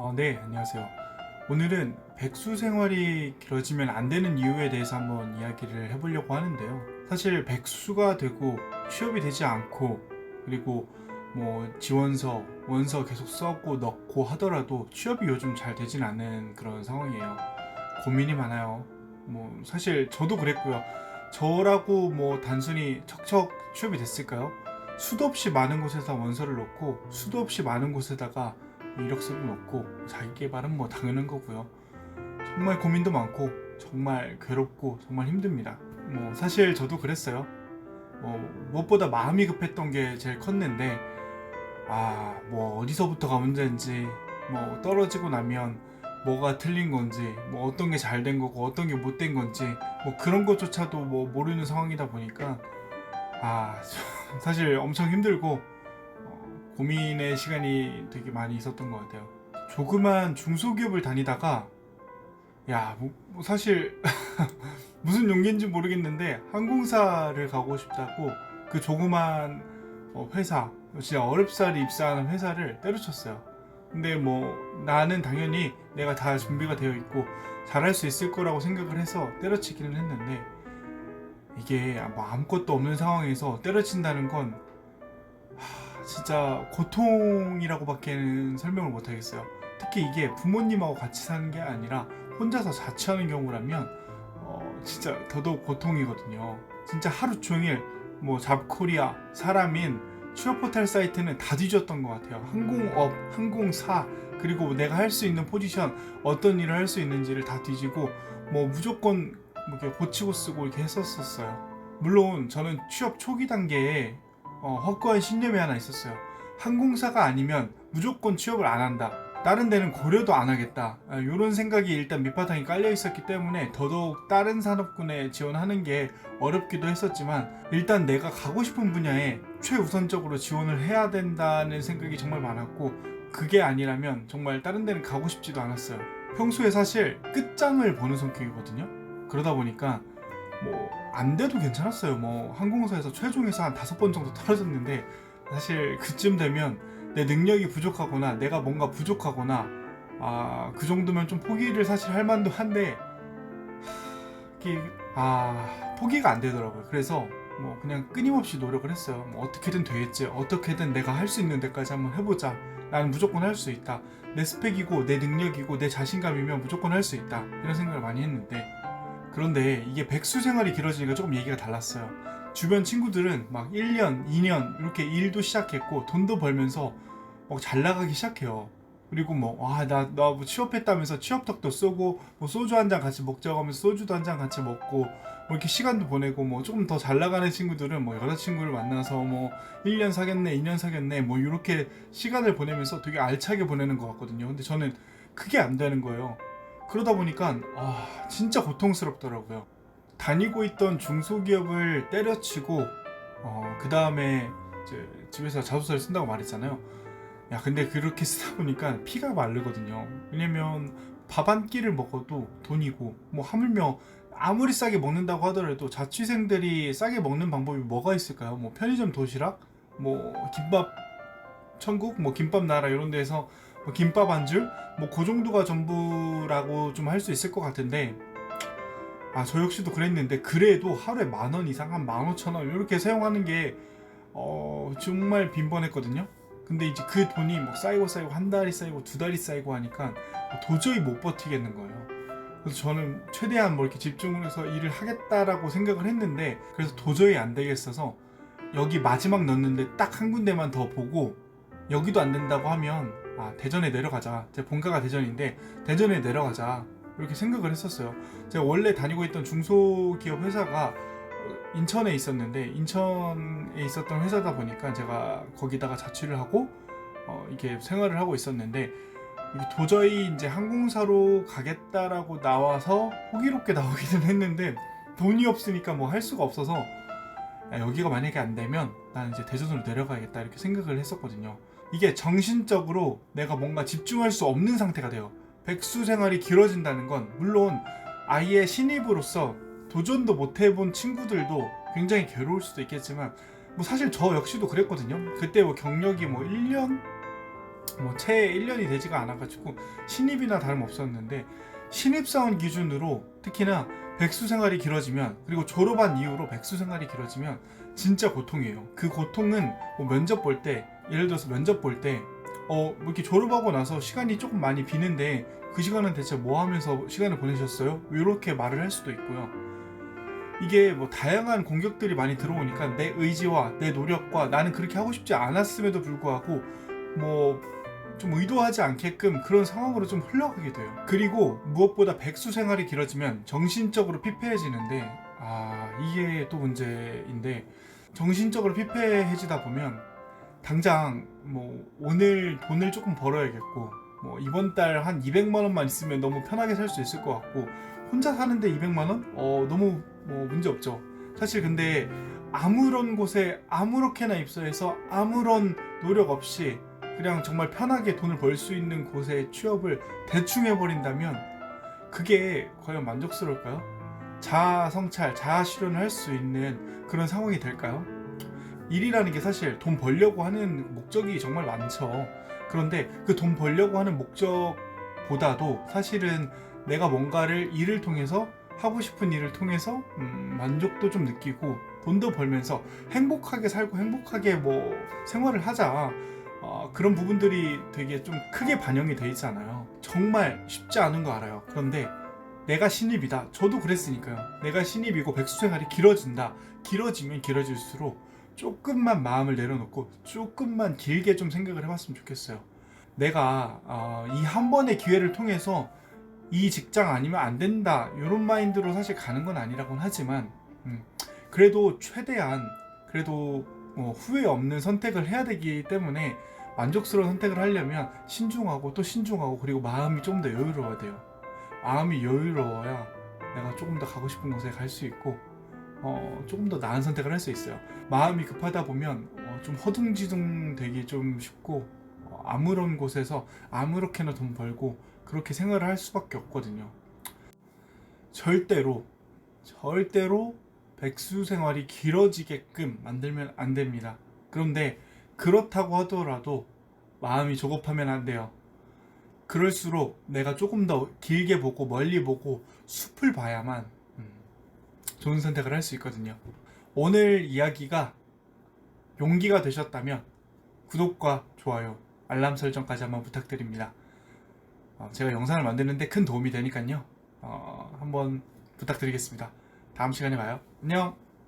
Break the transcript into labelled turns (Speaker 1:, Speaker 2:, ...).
Speaker 1: 어, 네, 안녕하세요. 오늘은 백수 생활이 길어지면 안 되는 이유에 대해서 한번 이야기를 해보려고 하는데요. 사실 백수가 되고 취업이 되지 않고 그리고 뭐 지원서, 원서 계속 써고 넣고 하더라도 취업이 요즘 잘 되진 않는 그런 상황이에요. 고민이 많아요. 뭐 사실 저도 그랬고요. 저라고 뭐 단순히 척척 취업이 됐을까요? 수도 없이 많은 곳에다 원서를 넣고 수도 없이 많은 곳에다가 이력서도 넣고 자기 개발은 뭐 당연한 거고요. 정말 고민도 많고 정말 괴롭고 정말 힘듭니다. 뭐 사실 저도 그랬어요. 뭐 무엇보다 마음이 급했던 게 제일 컸는데 아 뭐 어디서부터가 문제인지 뭐 떨어지고 나면 뭐가 틀린 건지 뭐 어떤 게 잘 된 거고 어떤 게 못 된 건지 뭐 그런 것조차도 뭐 모르는 상황이다 보니까 아 사실 엄청 힘들고 어, 고민의 시간이 되게 많이 있었던 것 같아요. 조그만 중소기업을 다니다가 야, 뭐, 뭐 사실 무슨 용기인지 모르겠는데 항공사를 가고 싶다고 그 조그만 어, 회사, 진짜 어렵사리 입사하는 회사를 때려쳤어요. 근데 뭐 나는 당연히 내가 다 준비가 되어 있고 잘할 수 있을 거라고 생각을 해서 때려치기는 했는데 이게 뭐 아무것도 없는 상황에서 때려친다는 건 하, 진짜 고통이라고밖에는 설명을 못 하겠어요. 특히 이게 부모님하고 같이 사는 게 아니라 혼자서 자취하는 경우라면 어, 진짜 더더욱 고통이거든요. 진짜 하루 종일 뭐 잡코리아, 사람인 취업 포털 사이트는 다 뒤졌던 것 같아요. 항공업, 항공사 그리고 내가 할 수 있는 포지션 어떤 일을 할 수 있는지를 다 뒤지고 뭐 무조건 뭐 이렇게 고치고 쓰고 이렇게 했었었어요. 물론 저는 취업 초기 단계에 어, 확고한 신념이 하나 있었어요. 항공사가 아니면 무조건 취업을 안 한다. 다른 데는 고려도 안 하겠다. 이런 생각이 일단 밑바탕이 깔려 있었기 때문에 더더욱 다른 산업군에 지원하는 게 어렵기도 했었지만 일단 내가 가고 싶은 분야에 최우선적으로 지원을 해야 된다는 생각이 정말 많았고 그게 아니라면 정말 다른 데는 가고 싶지도 않았어요. 평소에 사실 끝장을 보는 성격이거든요. 그러다 보니까 뭐 안 돼도 괜찮았어요. 뭐 항공사에서 최종에서 한 다섯 번 정도 떨어졌는데 사실 그쯤 되면 내 능력이 부족하거나 내가 뭔가 부족하거나 아 그 정도면 좀 포기를 사실 할 만도 한데 아 포기가 안 되더라고요. 그래서 뭐 그냥 끊임없이 노력을 했어요. 뭐 어떻게든 되겠지. 어떻게든 내가 할 수 있는 데까지 한번 해보자. 나는 무조건 할 수 있다. 내 스펙이고 내 능력이고 내 자신감이면 무조건 할 수 있다. 이런 생각을 많이 했는데 그런데 이게 백수 생활이 길어지니까 조금 얘기가 달랐어요. 주변 친구들은 막 1년, 2년 이렇게 일도 시작했고 돈도 벌면서 막 잘 나가기 시작해요. 그리고 뭐, 아, 나, 나 뭐 취업했다면서 취업덕도 쏘고, 뭐 소주 한 잔 같이 먹자고 하면서 소주도 한 잔 같이 먹고, 뭐 이렇게 시간도 보내고, 뭐 조금 더 잘 나가는 친구들은 뭐 여자친구를 만나서 뭐 1년 사귀었네, 2년 사귀었네, 뭐 이렇게 시간을 보내면서 되게 알차게 보내는 것 같거든요. 근데 저는 그게 안 되는 거예요. 그러다 보니까, 아, 진짜 고통스럽더라고요. 다니고 있던 중소기업을 때려치고, 어, 그 다음에 집에서 자소서를 쓴다고 말했잖아요. 야, 근데 그렇게 쓰다 보니까 피가 마르거든요. 왜냐면 밥 한 끼를 먹어도 돈이고, 뭐 하물며 아무리 싸게 먹는다고 하더라도 자취생들이 싸게 먹는 방법이 뭐가 있을까요? 뭐 편의점 도시락, 뭐 김밥 천국, 뭐 김밥 나라 이런 데서 뭐 김밥 한 줄, 뭐 그 정도가 전부라고 좀 할 수 있을 것 같은데, 아, 저 역시도 그랬는데, 그래도 하루에 만 원 이상, 한 만 오천 원 이렇게 사용하는 게, 어, 정말 빈번했거든요. 근데 이제 그 돈이 막 쌓이고 쌓이고 한 달이 쌓이고 두 달이 쌓이고 하니까 도저히 못 버티겠는 거예요. 그래서 저는 최대한 뭐 이렇게 집중을 해서 일을 하겠다라고 생각을 했는데 그래서 도저히 안 되겠어서 여기 마지막 넣는데 딱 한 군데만 더 보고 여기도 안 된다고 하면 아 대전에 내려가자. 제 본가가 대전인데 대전에 내려가자. 이렇게 생각을 했었어요. 제가 원래 다니고 있던 중소기업 회사가 인천에 있었는데 인천에 있었던 회사다 보니까 제가 거기다가 자취를 하고 어, 이게 생활을 하고 있었는데 도저히 이제 항공사로 가겠다라고 나와서 호기롭게 나오기는 했는데 돈이 없으니까 뭐 할 수가 없어서 야, 여기가 만약에 안 되면 나는 이제 대전으로 내려가야겠다 이렇게 생각을 했었거든요. 이게 정신적으로 내가 뭔가 집중할 수 없는 상태가 돼요. 백수 생활이 길어진다는 건 물론 아예 신입으로서 도전도 못 해본 친구들도 굉장히 괴로울 수도 있겠지만 뭐 사실 저 역시도 그랬거든요. 그때 뭐 경력이 뭐 1년 뭐채 1년이 되지가 않아가지고 신입이나 다름없었는데 신입사원 기준으로 특히나 백수 생활이 길어지면 그리고 졸업한 이후로 백수 생활이 길어지면 진짜 고통이에요. 그 고통은 뭐 면접 볼 때 예를 들어서 면접 볼 때 어, 뭐 이렇게 졸업하고 나서 시간이 조금 많이 비는데 그 시간은 대체 뭐 하면서 시간을 보내셨어요? 이렇게 말을 할 수도 있고요. 이게 뭐 다양한 공격들이 많이 들어오니까 내 의지와 내 노력과 나는 그렇게 하고 싶지 않았음에도 불구하고 뭐 좀 의도하지 않게끔 그런 상황으로 좀 흘러가게 돼요. 그리고 무엇보다 백수 생활이 길어지면 정신적으로 피폐해지는데 아 이게 또 문제인데 정신적으로 피폐해지다 보면 당장 뭐 오늘 돈을 조금 벌어야겠고 뭐 이번 달 한 200만 원만 있으면 너무 편하게 살 수 있을 것 같고 혼자 사는데 200만 원? 어 너무 뭐 문제 없죠. 사실 근데 아무런 곳에 아무렇게나 입사해서 아무런 노력 없이 그냥 정말 편하게 돈을 벌 수 있는 곳에 취업을 대충 해버린다면 그게 과연 만족스러울까요? 자아 성찰, 자아 실현을 할 수 있는 그런 상황이 될까요? 일이라는 게 사실 돈 벌려고 하는 목적이 정말 많죠. 그런데 그 돈 벌려고 하는 목적보다도 사실은 내가 뭔가를 일을 통해서 하고 싶은 일을 통해서 음, 만족도 좀 느끼고 돈도 벌면서 행복하게 살고 행복하게 뭐 생활을 하자. 어, 그런 부분들이 되게 좀 크게 반영이 돼 있잖아요. 정말 쉽지 않은 거 알아요. 그런데 내가 신입이다. 저도 그랬으니까요. 내가 신입이고 백수 생활이 길어진다. 길어지면 길어질수록 조금만 마음을 내려놓고 조금만 길게 좀 생각을 해봤으면 좋겠어요. 내가 어, 이한 번의 기회를 통해서 이 직장 아니면 안 된다 이런 마인드로 사실 가는 건 아니라고는 하지만 음, 그래도 최대한 그래도 어, 후회 없는 선택을 해야 되기 때문에 만족스러운 선택을 하려면 신중하고 또 신중하고 그리고 마음이 조금 더 여유로워야 돼요. 마음이 여유로워야 내가 조금 더 가고 싶은 곳에 갈 수 있고 어, 조금 더 나은 선택을 할 수 있어요. 마음이 급하다 보면 어, 좀 허둥지둥 되기 좀 쉽고 어, 아무런 곳에서 아무렇게나 돈 벌고 그렇게 생활을 할 수밖에 없거든요. 절대로 절대로 백수 생활이 길어지게끔 만들면 안 됩니다. 그런데 그렇다고 하더라도 마음이 조급하면 안 돼요. 그럴수록 내가 조금 더 길게 보고 멀리 보고 숲을 봐야만 음, 좋은 선택을 할 수 있거든요. 오늘 이야기가 용기가 되셨다면 구독과 좋아요, 알람 설정까지 한번 부탁드립니다. 어, 제가 영상을 만드는데 큰 도움이 되니까요. 어, 한번 부탁드리겠습니다. 다음 시간에 봐요. 안녕!